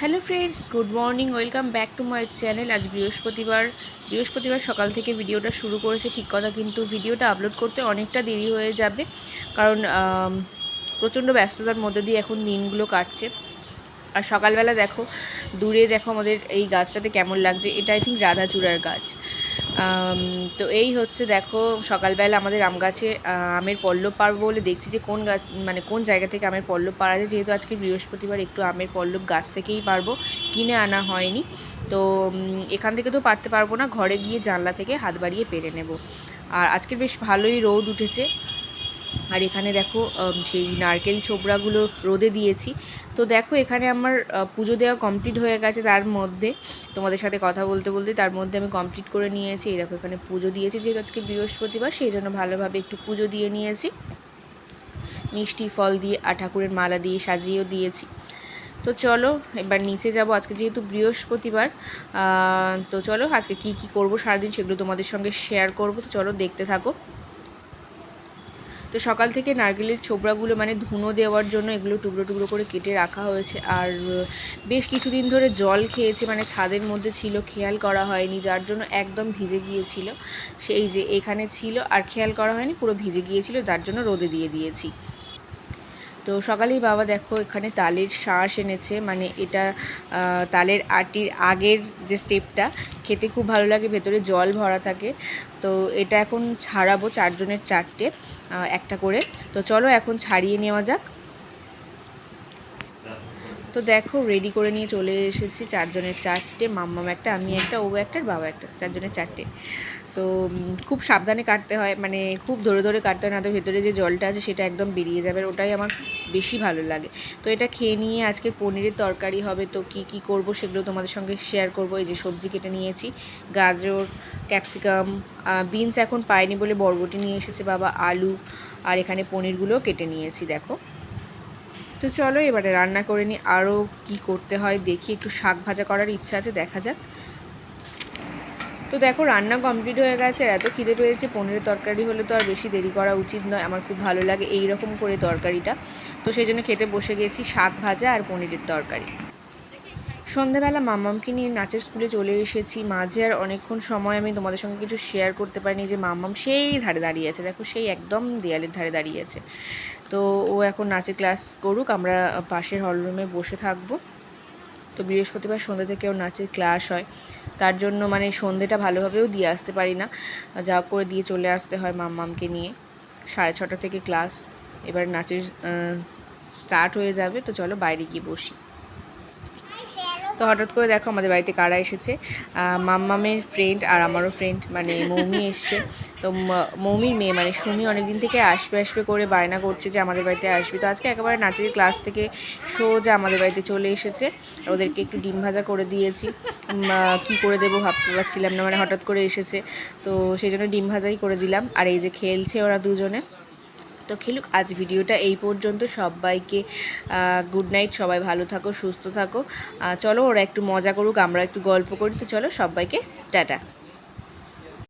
Hello friends, good morning, welcome back to my channel. আজ বৃহস্পতিবার। বৃহস্পতিবার সকাল থেকে ভিডিওটা শুরু করেছে, ঠিক কথা, কিন্তু ভিডিওটা আপলোড করতে অনেকটা দেরি হয়ে যাবে। কারণ প্রচণ্ড ব্যস্ততার মধ্যে দিয়ে এখন দিনগুলো কাটছে। আর সকালবেলা দেখো, দূরে দেখো আমাদের এই গাছটাতে কেমন লাগছে। এটা আই থিঙ্ক রাধাচূড়ার গাছ। তো এই হচ্ছে দেখো, সকালবেলা আমাদের আম গাছে আমের পল্লব পারব বলে দেখছি যে কোন গাছ মানে কোন জায়গা থেকে আমের পল্লব পারা যায়, যেহেতু আজকে বৃহস্পতিবার একটু আমের পল্লব গাছ থেকেই পারব কিনে আনা হয়নি। তো এখান থেকে তো পারতে পারব না, ঘরে গিয়ে জানলা থেকে হাত বাড়িয়ে পেরে নেব। আর আজকে বেশ ভালোই রোদ উঠেছে। আর এখানে দেখো সেই নারকেল ছোবড়াগুলো রোদে দিয়েছি। তো দেখো, এখানে আমার পুজো দেওয়া কমপ্লিট হয়ে গেছে তার মধ্যে। তোমাদের সাথে কথা বলতে বলতে তার মধ্যে আমি কমপ্লিট করে নিয়েছি। এই দেখো, এখানে পুজো দিয়েছি যেহেতু আজকে বৃহস্পতিবার, সেই জন্য ভালোভাবে একটু পুজো দিয়ে নিয়েছি। মিষ্টি ফল দিয়ে, আর ঠাকুরের মালা দিয়ে সাজিয়েও দিয়েছি। তো চলো, এবার নিচে যাব। আজকে যেহেতু বৃহস্পতিবার তো চলো আজকে কি কি করব সারাদিন সেগুলো তোমাদের সঙ্গে শেয়ার করব। তো চলো দেখতে থাকো। তো সকাল থেকে নারকেলের ছোবড়াগুলো মানে ধুনো দেওয়ার জন্য এগুলো টুকরো টুকরো করে কেটে রাখা হয়েছে। আর বেশ কিছুদিন ধরে জল খেয়েছে মানে ছাদের মধ্যে ছিল, খেয়াল করা হয়নি, যার জন্য একদম ভিজে গিয়েছিল। সেই যে এখানে ছিল, আর খেয়াল করা হয়নি, পুরো ভিজে গিয়েছিল, যার জন্য রোদে দিয়ে দিয়েছি। তো সকালেই বাবা দেখো এখানে তালের শাঁস এনেছে। মানে এটা তালের আটির আগের যে স্টেপটা, খেতে খুব ভালো লাগে, ভেতরে জল ভরা থাকে। তো এটা এখন ছাড়াবো চারজনের চারটে একটা করে। তো চলো এখন ছাড়িয়ে নেওয়া যাক। তো দেখো রেডি করে নিয়ে চলে এসেছি চারজনের চারটে। মাম্মাম একটা, আমি একটা, ও একটা বাবা একটা, চারজনের চারটে। তো খুব সাবধানে কাটতে হয় মানে খুব ধরে ধরে কাটতে হয় না তো ভেতরে যে জলটা আছে সেটা একদম বেরিয়ে যাবে ওটাই আমার বেশি ভালো লাগে। তো এটা খেয়ে নিয়ে আজকে পনিরের তরকারি হবে, তো কি কি করব সেগুলো তোমাদের সঙ্গে শেয়ার করব। এই যে সবজি কেটে নিয়েছি, গাজর ক্যাপসিকাম বিনস এখন পাইনি বলে বরবটি নিয়ে এসেছে বাবা, আলু, আর এখানে পনিরগুলোও কেটে নিয়েছি, দেখো। তো চলো এবারে রান্না করে নিই। আরও কী করতে হয় দেখি, একটু শাক ভাজা করার ইচ্ছা আছে, দেখা যাক। তো দেখো, রান্না কমপ্লিট হয়ে গেছে এত খিদে পেয়েছে, পনিরের তরকারি হলে তো আর বেশি দেরি করা উচিত নয়। আমার খুব ভালো লাগে এই রকম করে তরকারিটা। তো সেই জন্য খেতে বসে গেছি শাক ভাজা আর পনিরের তরকারি। সন্ধ্যাবেলা মাম্মামকে নিয়ে নাচের স্কুলে চলে এসেছি। মাঝে আর অনেকক্ষণ সময় আমি তোমাদের সঙ্গে কিছু শেয়ার করতে পারিনি যে মাম্মাম সেই ধারে দাঁড়িয়ে আছে। দেখো সেই একদম দেয়ালের ধারে দাঁড়িয়ে আছে। তো ও এখন নাচের ক্লাস করুক, আমরা পাশের হলরুমে বসে থাকব। তো বৃহস্পতিবার সন্ধ্যে থেকেও নাচের ক্লাস হয়। তার জন্য মানে সন্ধ্যেটা ভালোভাবেও দিয়ে আসতে পারি না। যা করে দিয়ে চলে আসতে হয় মাম্মামকে নিয়ে। সাড়ে ছটা থেকে ক্লাস এবার নাচের স্টার্ট হয়ে যাবে। তো চলো বাইরে গিয়ে বসি। তো হঠাৎ করে দেখো আমাদের বাড়িতে কারা এসেছে। মাম্মামের ফ্রেন্ড আর আমারও ফ্রেন্ড মানে মৌমি এসছে। তো মৌমির মেয়ে মানে সুমি অনেকদিন থেকে আসবে আসবে করে বায়না করছে যে আমাদের বাড়িতে আসবে। তো আজকে একেবারে নাচের ক্লাস থেকে সোজা আমাদের বাড়িতে চলে এসেছে। ওদেরকে একটু ডিম ভাজা করে দিয়েছি। কী করে দেবো ভাবতে পারছিলাম না মানে হঠাৎ করে এসেছে। তো সেই জন্য ডিম ভাজাই করে দিলাম। আর এই যে খেলছে ওরা দুজনে। তো খেলুক। আজ ভিডিওটা এই পর্যন্ত। সবাইকে গুড নাইট সবাই ভালো থাকো, সুস্থ থাকো। চলো ওরা একটু মজা করুক আমরা একটু গল্প করি। তো চলো সবাইকে, টাটা।